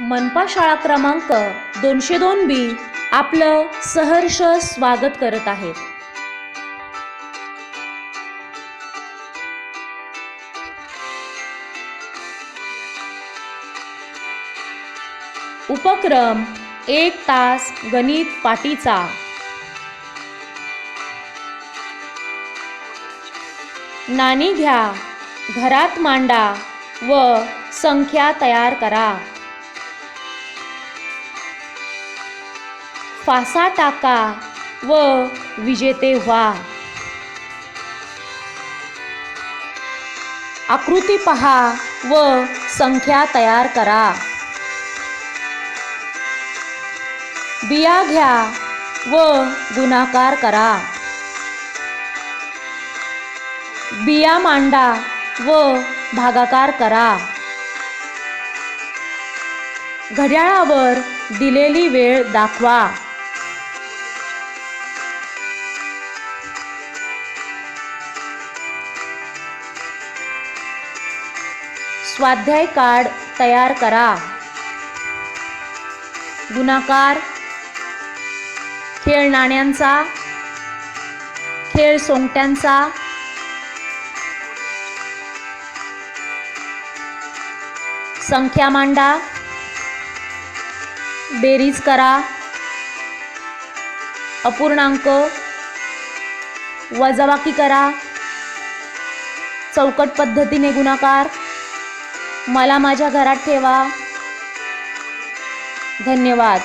मनपा शाळा क्रमांक दोनशे दोन बी आपलं सहर्ष स्वागत करत आहेत उपक्रम एक तास गणित पाटीचा. नाणी घ्या घरात मांडा व संख्या तयार करा. फासा टाका व विजेते व्हा. आकृती पहा व संख्या तयार करा. बिया घ्या व गुणाकार करा. बिया मांडा व भागाकार करा. घड्याळावर दिलेली वेळ दाखवा. स्वाध्याय कार्ड तयार करा. गुणाकार. खेळ नाण्यांचा. खेळ सोंगट्यांचा. संख्या मांडा. बेरीज करा. अपूर्णांक. वजाबाकी करा. चौकट पद्धतीने गुणाकार. मला माझ्या घरात ठेवा. धन्यवाद.